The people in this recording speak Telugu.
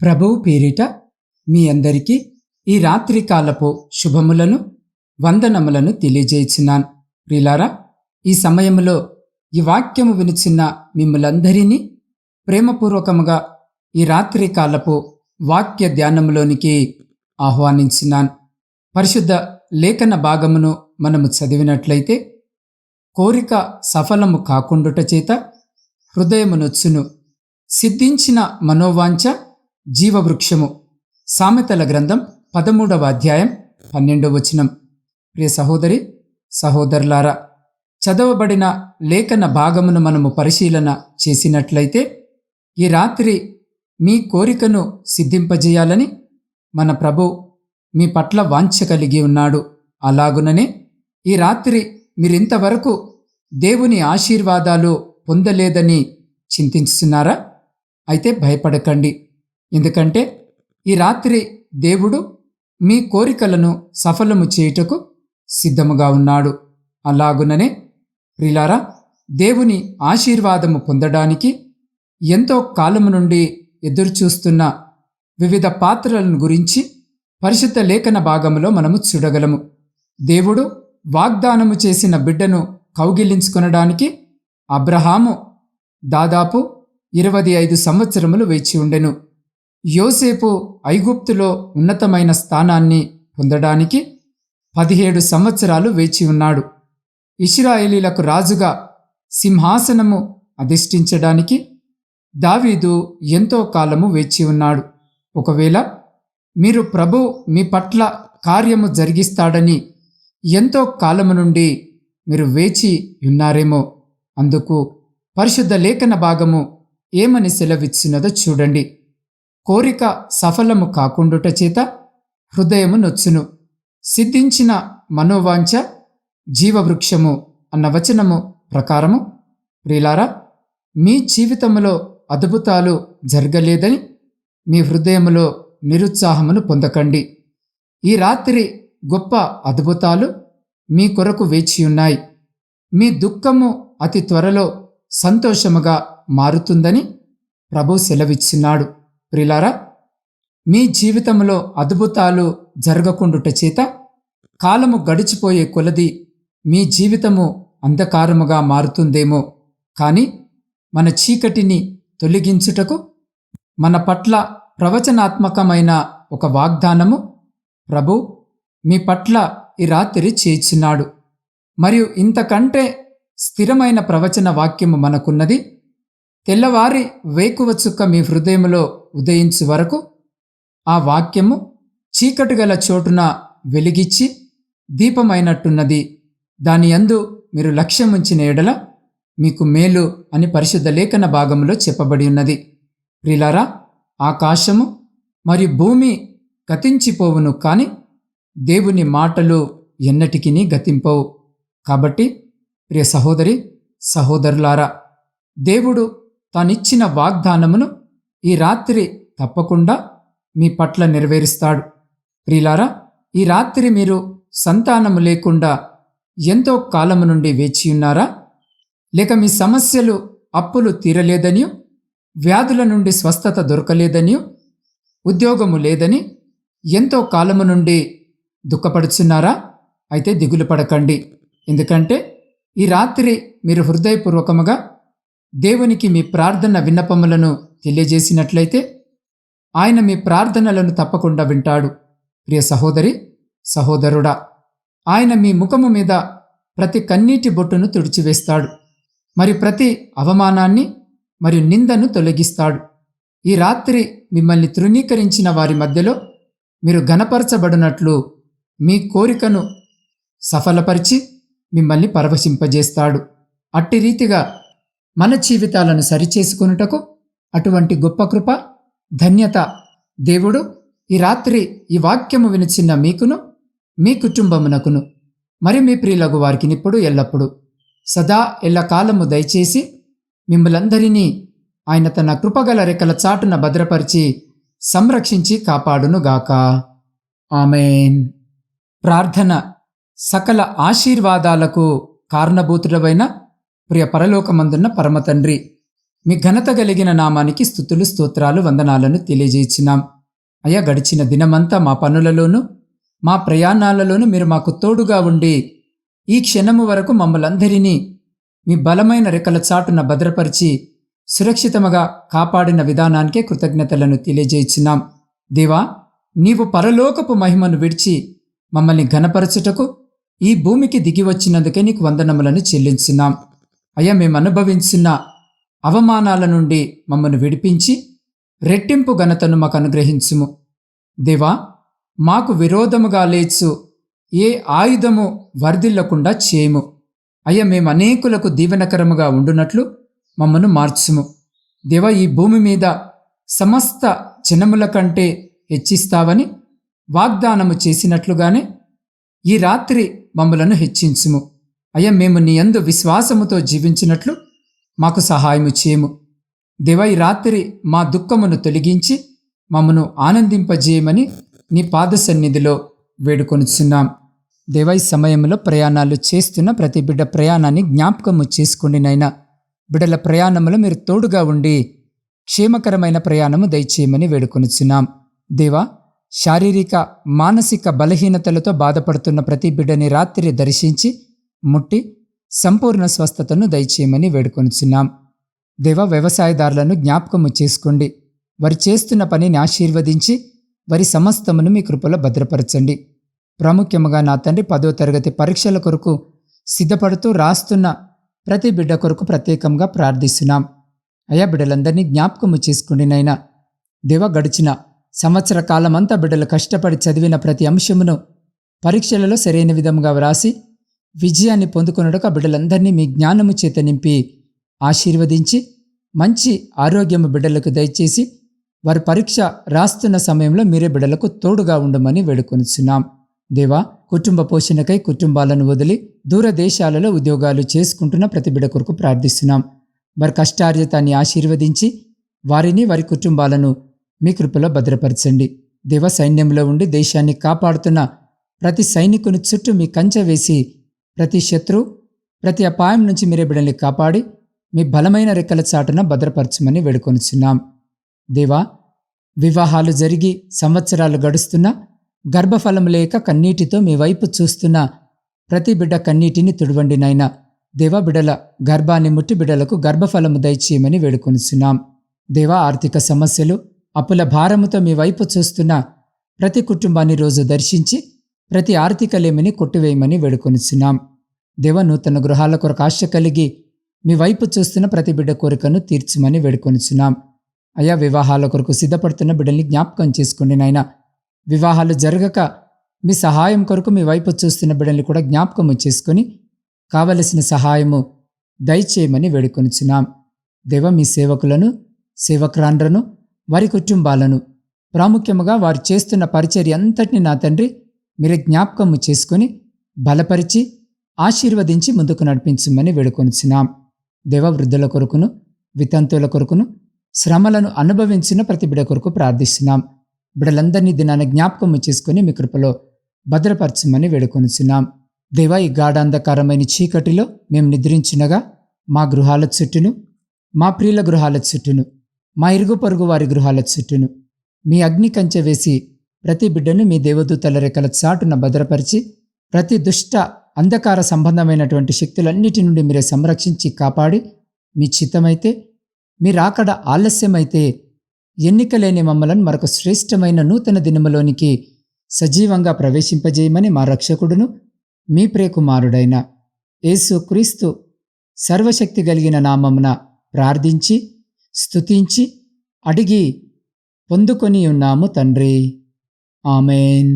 ప్రభువు పేరిట మీ అందరికీ ఈ రాత్రికాలపు శుభములను వందనములను తెలియజేయుచున్నాను. ప్రిలారా ఈ సమయంలో ఈ వాక్యము వినిచిన మిమ్మలందరినీ ప్రేమపూర్వకముగా ఈ రాత్రికాలపు వాక్య ధ్యానములోనికి ఆహ్వానించినాను పరిశుద్ధ లేఖన భాగమును మనము చదివినట్లయితే కోరిక సఫలము కాకుండుట చేత హృదయమునొచ్చును. సిద్ధించిన మనోవాంఛ జీవవృక్షము. సామెతల గ్రంథం పదమూడవ అధ్యాయం పన్నెండవ వచనం. ప్రియ సహోదరి సహోదరులారా చదవబడిన లేఖన భాగమును మనము పరిశీలన చేసినట్లయితే ఈ రాత్రి మీ కోరికను సిద్ధింపజేయాలని మన ప్రభు మీ పట్ల వాంఛ కలిగి ఉన్నాడు. అలాగుననే ఈ రాత్రి మీరింతవరకు దేవుని ఆశీర్వాదాలు పొందలేదని చింతిస్తున్నారా అయితే భయపడకండి. ఎందుకంటే ఈ రాత్రి దేవుడు మీ కోరికలను సఫలము చేయుటకు సిద్ధముగా ఉన్నాడు. అలాగుననే ప్రిలారా దేవుని ఆశీర్వాదము పొందడానికి ఎంతో కాలము నుండి ఎదురుచూస్తున్న వివిధ పాత్రలను గురించి పరిశుద్ధ లేఖన భాగంలో మనము చూడగలము. దేవుడు వాగ్దానము చేసిన బిడ్డను కౌగిలించుకొనడానికి అబ్రహాము దాదాపు ఇరవై ఐదు సంవత్సరములు వేచి ఉండెను. యోసేపు ఐగుప్తులో ఉన్నతమైన స్థానాన్ని పొందడానికి పదిహేడు సంవత్సరాలు వేచి ఉన్నాడు. ఇస్రాయేలీలకు రాజుగా సింహాసనము అధిష్ఠించడానికి దావీదు ఎంతో కాలము వేచి ఉన్నాడు. ఒకవేళ మీరు ప్రభు మీ పట్ల కార్యము జరిగిస్తాడని ఎంతో కాలము నుండి మీరు వేచి ఉన్నారేమో అందుకు పరిశుద్ధ లేఖన భాగము ఏమని సెలవిచ్చినదో చూడండి. కోరిక సఫలము కాకుండుట చేత హృదయము నొచ్చును. సిద్ధించిన మనోవాంఛ జీవవృక్షము అన్న వచనము ప్రకారము ప్రియులారా మీ జీవితములో అద్భుతాలు జరగలేదని మీ హృదయములో నిరుత్సాహమును పొందకండి. ఈ రాత్రి గొప్ప అద్భుతాలు మీ కొరకు వేచియున్నాయి మీ దుఃఖము అతి త్వరలో సంతోషముగా మారుతుందని ప్రభు సెలవిచ్చినాడు ప్రిలారా మీ జీవితంలో అద్భుతాలు జరగకుండుట చేత కాలము గడిచిపోయే కొలది మీ జీవితము అంధకారముగా మారుతుందేమో. కానీ మన చీకటిని తొలగించుటకు మన పట్ల ప్రవచనాత్మకమైన ఒక వాగ్దానము ప్రభు మీ పట్ల ఈ రాత్రి చేర్చినాడు మరియు ఇంతకంటే స్థిరమైన ప్రవచన వాక్యము మనకున్నది తెల్లవారి వేకువ చుక్క మీ హృదయములో ఉదయించు వరకు ఆ వాక్యము చీకటి గల చోటున వెలిగిచ్చి దీపమైనట్టున్నది. దాని యందు మీరు లక్ష్యముంచిన ఎడల మీకు మేలు అని పరిశుద్ధ లేఖన భాగంలో చెప్పబడి ఉన్నది. ప్రిలారా ఆకాశము మరియు భూమి గతించిపోవును కాని దేవుని మాటలు ఎన్నటికిని గతింపవు. కాబట్టి ప్రియ సహోదరి సహోదరులారా దేవుడు తానిచ్చిన వాగ్దానమును ఈ రాత్రి తప్పకుండా మీ పట్ల నెరవేరుస్తాడు. ప్రిలారా ఈ రాత్రి మీరు సంతానము లేకుండా ఎంతో కాలము నుండి వేచి ఉన్నారా? లేక మీ సమస్యలు అప్పులు తీరలేదని వ్యాధుల నుండి స్వస్థత దొరకలేదని ఉద్యోగము లేదని ఎంతో కాలము నుండి దుఃఖపడుచున్నారా? అయితే దిగులు పడకండి. ఎందుకంటే ఈ రాత్రి మీరు హృదయపూర్వకముగా దేవునికి మీ ప్రార్థన విన్నపములను తెలియజేసినట్లయితే ఆయన మీ ప్రార్థనలను తప్పకుండా వింటాడు. ప్రియ సహోదరి సహోదరుడా ఆయన మీ ముఖము మీద ప్రతి కన్నీటి బొట్టును తుడిచివేస్తాడు. మరి ప్రతి అవమానాన్ని మరియు నిందను తొలగిస్తాడు. ఈ రాత్రి మిమ్మల్ని తృణీకరించిన వారి మధ్యలో మీరు ఘనపరచబడినట్లు మీ కోరికను సఫలపరిచి మిమ్మల్ని పరవశింపజేస్తాడు. అట్టి రీతిగా మన జీవితాలను సరిచేసుకునుటకు అటువంటి గొప్ప కృప ధన్యత దేవుడు ఈ రాత్రి ఈ వాక్యము వినిచిన్న మీకును మీ కుటుంబమునకును మరి మీ ప్రియులకు వారికి ఇప్పుడు ఎల్లప్పుడు. సదా ఎల్లకాలము దయచేసి మిమ్మలందరినీ ఆయన తన కృపగల రెక్కల చాటున భద్రపరిచి సంరక్షించి కాపాడునుగాక. ఆమెన్. ప్రార్థన సకల ఆశీర్వాదాలకు కారణభూతుడవైన ప్రియ పరలోకమందున్న పరమతండ్రి మీ ఘనత కలిగిన నామానికి స్థుతులు స్తోత్రాలు వందనాలను తెలియజేస్తున్నాం అయ్యా గడిచిన దినమంతా మా పనులలోనూ మా ప్రయాణాలలోనూ మీరు మాకు తోడుగా ఉండి ఈ క్షణము వరకు మమ్మలందరినీ మీ బలమైన రెక్కల చాటున భద్రపరిచి సురక్షితముగా కాపాడిన విధానానికే కృతజ్ఞతలను తెలియజేయించినాం దేవా నీవు పరలోకపు మహిమను విడిచి మమ్మల్ని ఘనపరచుటకు ఈ భూమికి దిగి వచ్చినందుకే నీకు వందనములను చెల్లించున్నాం. అయ్యా మేము అనుభవించిన అవమానాల నుండి మమ్మల్ని విడిపించి రెట్టింపు ఘనతను మాకు అనుగ్రహించుము. దేవా మాకు విరోధముగా లేచు ఏ ఆయుధము వర్ధిల్లకుండా చేయము. అయ్యా మేము అనేకులకు దీవెనకరముగా ఉండునట్లు మమ్మను మార్చుము. దేవా ఈ భూమి మీద సమస్త జనముల కంటే హెచ్చిస్తావని వాగ్దానము చేసినట్లుగానే ఈ రాత్రి మమ్మలను హెచ్చించుము. అయ్యా మేము నీ యందు విశ్వాసముతో జీవించినట్లు మాకు సహాయము చేయము. దేవ ఈ రాత్రి మా దుఃఖమును తొలగించి మమ్మను ఆనందింపజేయమని నీ పాద సన్నిధిలో వేడుకొనిచున్నాం. దేవ ఈ సమయంలో ప్రయాణాలు చేస్తున్న ప్రతి బిడ్డ ప్రయాణాన్ని జ్ఞాపకము చేసుకోండి నైనా బిడ్డల ప్రయాణంలో మీరు తోడుగా ఉండి క్షేమకరమైన ప్రయాణము దయచేయమని వేడుకొనిచున్నాం. దేవా శారీరక మానసిక బలహీనతలతో బాధపడుతున్న ప్రతి బిడ్డని రాత్రి దర్శించి ముట్టి సంపూర్ణ స్వస్థతను దయచేయమని వేడుకొనుచున్నాం. దేవ వ్యవసాయదారులను జ్ఞాపకము చేసుకోండి. వారు చేస్తున్న పనిని ఆశీర్వదించి వారి సమస్తమును మీ కృపలో భద్రపరచండి. ప్రాముఖ్యముగా నా తండ్రి పదో తరగతి పరీక్షల కొరకు సిద్ధపడుతూ రాస్తున్న ప్రతి బిడ్డ కొరకు ప్రత్యేకంగా ప్రార్థిస్తున్నాం. అయా బిడ్డలందరినీ జ్ఞాపకము చేసుకోండి నైనా దేవ గడిచిన సంవత్సర కాలమంతా బిడ్డలు కష్టపడి చదివిన ప్రతి అంశమును పరీక్షలలో సరైన విధముగా వ్రాసి విజయాన్ని పొందుకొనుడక బిడ్డలందరినీ మీ జ్ఞానము చేత నింపి ఆశీర్వదించి మంచి ఆరోగ్యము బిడ్డలకు దయచేసి వారి పరీక్ష రాస్తున్న సమయంలో మీరే బిడ్డలకు తోడుగా ఉండమని వేడుకొనిచున్నాం. దేవా కుటుంబ పోషణకై కుటుంబాలను వదిలి దూర దేశాలలో ఉద్యోగాలు చేసుకుంటున్న ప్రతి బిడ్డ కొరకు ప్రార్థిస్తున్నాం. వారి కష్టార్జితాన్ని ఆశీర్వదించి వారిని వారి కుటుంబాలను మీ కృపలో భద్రపరచండి. దేవ సైన్యంలో ఉండి దేశాన్ని కాపాడుతున్న ప్రతి సైనికుని చుట్టూ మీ కంచె వేసి ప్రతి శత్రు ప్రతి అపాయం నుంచి మీరే బిడ్డల్ని కాపాడి మీ బలమైన రెక్కల చాటున భద్రపరచమని వేడుకొనిచున్నాం. దేవా వివాహాలు జరిగి సంవత్సరాలు గడుస్తున్నా గర్భఫలం లేక కన్నీటితో మీ వైపు చూస్తున్న ప్రతి బిడ్డ కన్నీటిని తుడవండి నాయనా. దేవా బిడల గర్భాన్ని ముట్టి బిడలకు గర్భఫలము దయచేయమని వేడుకొనిచున్నాం. దేవా ఆర్థిక సమస్యలు అప్పుల భారముతో మీ వైపు చూస్తున్న ప్రతి కుటుంబాన్ని రోజు దర్శించి ప్రతి ఆర్థిక లేమిని కొట్టివేయమని వేడుకొనిచున్నాం. దేవ నూతన గృహాల కొరకు ఆశ కలిగి మీ వైపు చూస్తున్న ప్రతి బిడ్డ కోరికను తీర్చమని వేడుకొనిచున్నాం. అయా వివాహాల కొరకు సిద్ధపడుతున్న బిడ్డల్ని జ్ఞాపకం చేసుకోండి నాయన. వివాహాలు జరగక మీ సహాయం కొరకు మీ వైపు చూస్తున్న బిడ్డల్ని కూడా జ్ఞాపకము చేసుకొని కావలసిన సహాయము దయచేయమని వేడుకొనిచున్నాం. దేవ మీ సేవకులను సేవక్రాండ్రను వారి కుటుంబాలను ప్రాముఖ్యముగా వారు చేస్తున్న పరిచర్య అంతటిని నా తండ్రి మీరు జ్ఞాపకము చేసుకుని బలపరిచి ఆశీర్వదించి ముందుకు నడిపించమని వేడుకొనిచున్నాం. దేవ వృద్ధుల కొరకును వితంతువుల కొరకును శ్రమలను అనుభవించిన ప్రతి బిడ కొరకు ప్రార్థిస్తున్నాం. బిడలందరినీ దినాన్ని జ్ఞాపకము చేసుకుని మీ కృపలో భద్రపరచమని వేడుకొనిచున్నాం. దేవ ఈ గాఢాంధకారమైన చీకటిలో మేము నిద్రించినగా మా గృహాల చుట్టూను మా ప్రియుల గృహాల చుట్టూను మా ఇరుగు పొరుగు వారి గృహాల చుట్టూను మీ అగ్ని కంచె వేసి ప్రతి బిడ్డను మీ దేవదూతల రెక్కల చాటున భద్రపరిచి ప్రతి దుష్ట అంధకార సంబంధమైనటువంటి శక్తులన్నిటి నుండి మీరే సంరక్షించి కాపాడి మీ చిత్తమైతే మీరాకడ ఆలస్యమైతే ఎన్నికలేని మమ్మలను మరొక శ్రేష్టమైన నూతన దినములోనికి సజీవంగా ప్రవేశింపజేయమని మా రక్షకుడును మీ ప్రియకుమారుడైన యేసు క్రీస్తు సర్వశక్తి కలిగిన నామమున ప్రార్థించి స్తుతించి అడిగి పొందుకొని ఉన్నాము తండ్రి. ఆమెన్